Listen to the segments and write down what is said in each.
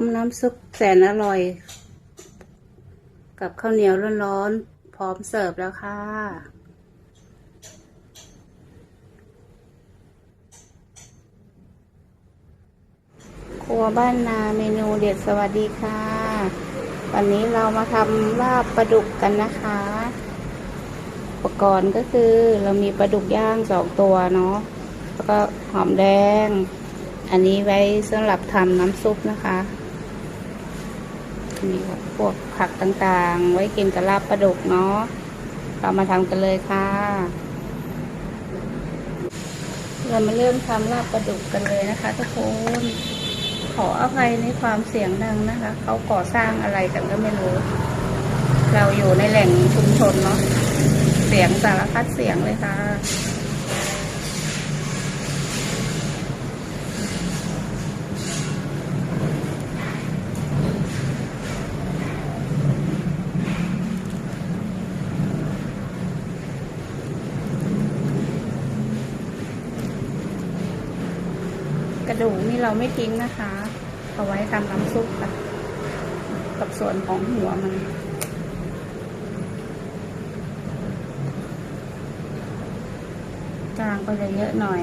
มน้ำซุปแสนอร่อย กับข้าวเหนียวร้อนๆ พร้อมเสิร์ฟแล้วค่ะ ครัวบ้านนาเมนูเด็ดสวัสดีค่ะ วันนี้เรามาทำลาบปลาดุกกันนะคะ อุปกรณ์ก็คือเรามีปลาดุกย่างสองตัวเนาะ แล้วก็หอมแดงอันนี้ไว้สำหรับทำน้ำซุปนะคะ มีพวกผักต่างๆ ไว้กินกับลาบปลาดุกเนาะ เรามาทำกันเลยค่ะ เรามาเริ่มทำลาบปลาดุกกันเลยนะคะทุกคน ขออภัยในความเสียงดังนะคะ เขาก่อสร้างอะไรกันก็ไม่รู้ เราอยู่ในแหล่งชุมชนเนาะ เสียงสารพัดเสียงเลยค่ะ กระดูกนี่ เราไม่ทิ้งนะคะ เอาไว้ทำน้ำซุปค่ะ กับส่วนของหัวมันกลางก็จะเยอะหน่อย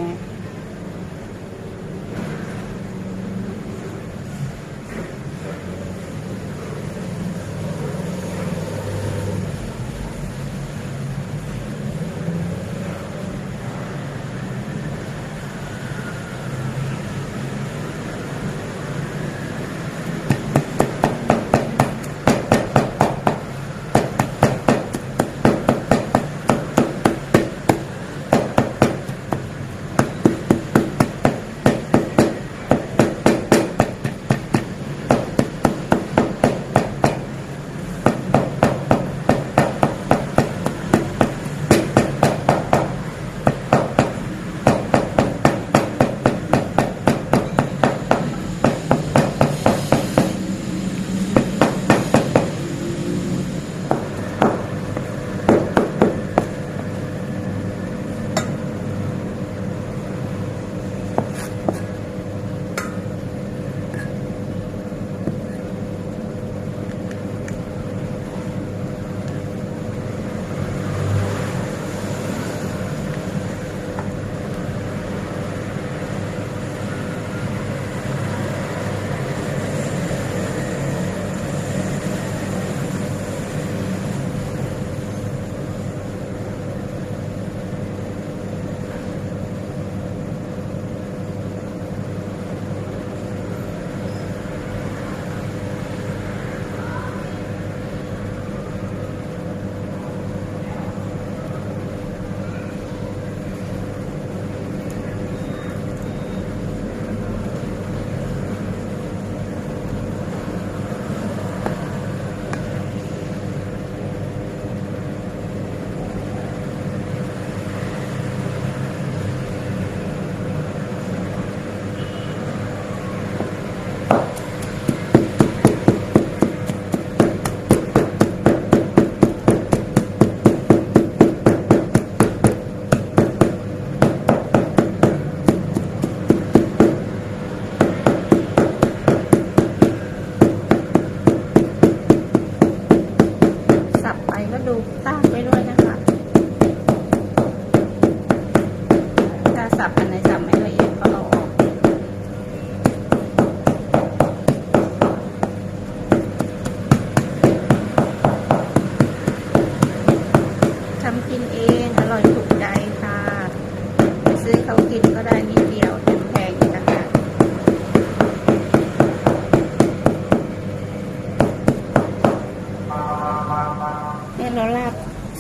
เราลาบ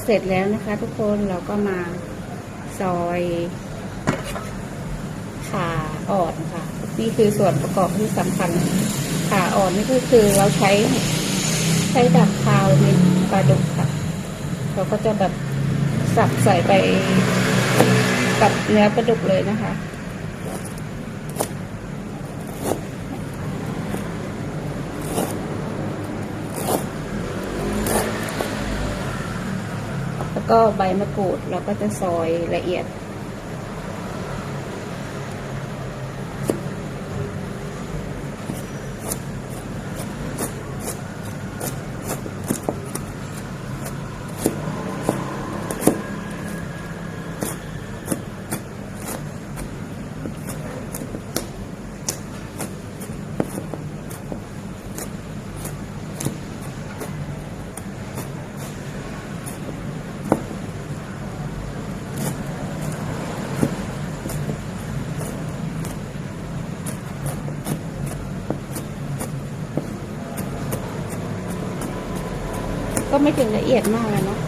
เสร็จแล้วนะคะ ทุกคนเราก็มาซอยขาอ่อนค่ะ นี่คือส่วนประกอบที่สำคัญขาอ่อนนี่ก็คือเราใช้ใช้ดับคาวในปลาดุกค่ะ เราก็จะแบบสับใส่ไปกับเนื้อปลาดุกเลยนะคะ ก็ใบมะกรูดเราก็จะซอยละเอียด ค ก็ ไม่ถึงละเอียดมากเลยเนาะ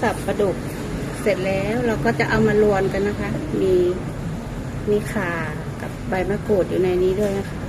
สับปลาดุกเสร็จแล้วเราก็จะเอามารวนกันนะคะ มีมีข่ากับใบมะกรูดอยู่ในนี้ด้วยนะคะ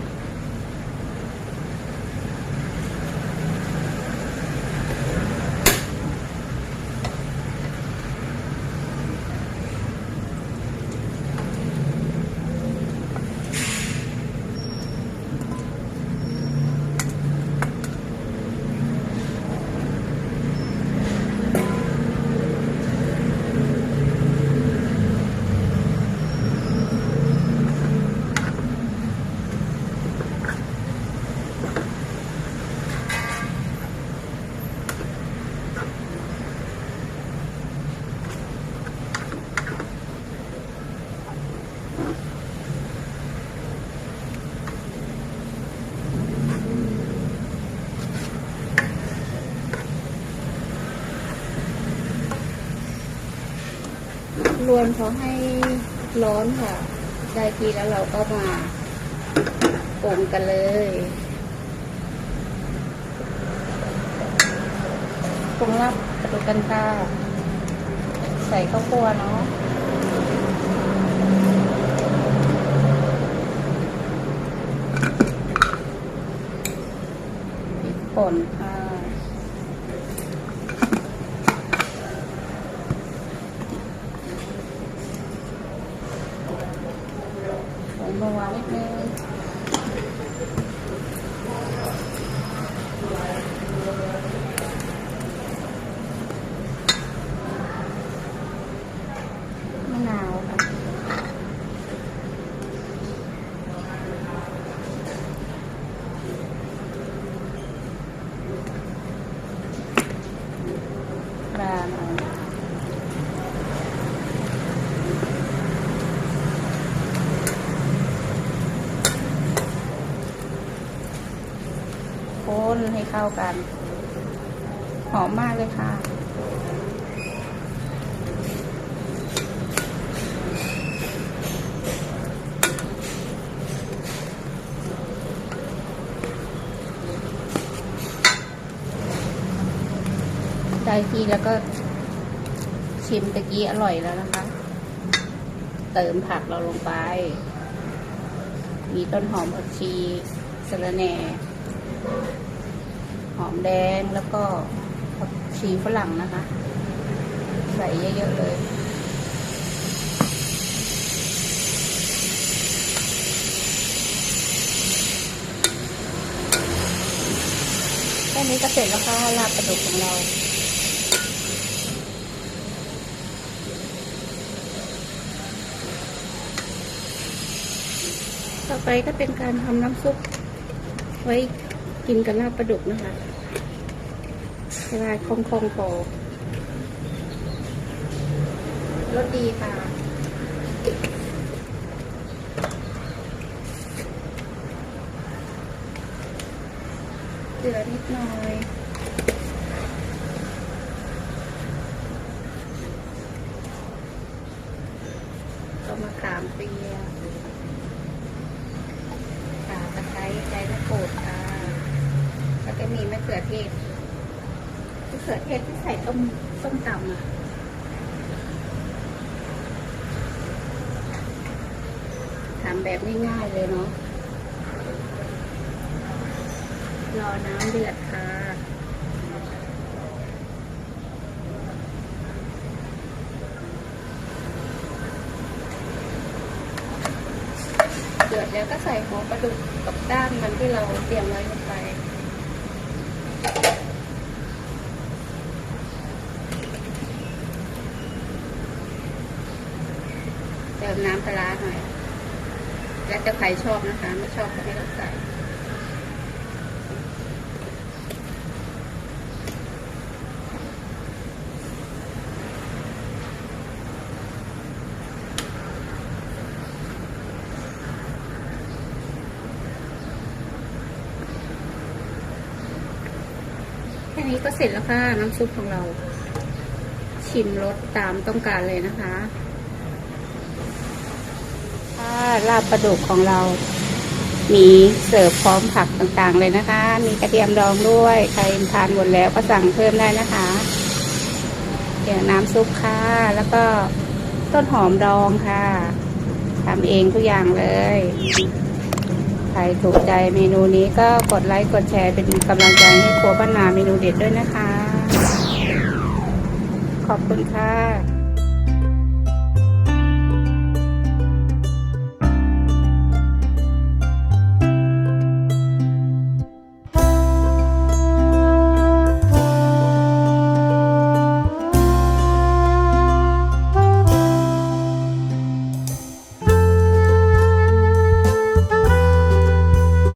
รวนเขาให้ร้อนค่ะ ได้ทีแล้วเราก็มาปรุงกันเลยปรุงรับกระดูกกันตาใส่ข้าวคั่วเนาะพริกป่นค่ะ ผงบาวานิดนึงมะนาวค่ะปลาหน่อยคนให้ เข้ากัน หอมมากเลยค่ะ ได้ทีแล้วก็ชิมตะกี้อร่อยแล้วนะคะ เติมผักเราลงไป มีต้นหอมผักชีสะระแหน่ หอมแดงแล้วก็ผักชีฝรั่งนะคะ ใส่เยอะๆเลยแค่นี้ก็เสร็จแล้วค่ะลาบปลาดุกของเราต่อไปก็เป็นการทำน้ำซุปไว้ กินกับลาบปลาดุกนะคะลาคงคงๆพอรสดีค่ะเกลือนิดหน่อย ก็มาขามเปียกขาตะไคร้ใจมะกรูดค่ะ แล้วก็มีมะเขือเทศมะเขือเทศที่ ใส่ต้มต้มตำอะทำแบบง่ายๆเลยเนาะ รอน้ำเดือดค่ะเดือดแล้วก็ใส่หัวปลาดุกกับด้านมันที่เราเตรียมไว้ลงไป ติมน้ำปลาหน่อย แล้วแต่ใครชอบนะคะ ไม่ชอบก็ไม่ต้องใส่แค่นี้ก็เสร็จแล้วค่ะ น้ำซุปของเรา ชิมรสตามต้องการเลยนะคะ ค่ะลาบปลาดุกของเรา มีเสิร์ฟพร้อมผักต่างๆเลยนะคะ มีกระเทียมดองด้วย ใครทานหมดแล้วก็สั่งเพิ่มได้นะคะ เดี๋ยวน้ำซุปค่ะ แล้วก็ต้นหอมดองค่ะทำเองทุกอย่างเลย ใครถูกใจเมนูนี้ก็กดไลค์กดแชร์เป็นกำลังใจให้ครัวบ้านนาเมนูเด็ดด้วยนะคะ ขอบคุณค่ะ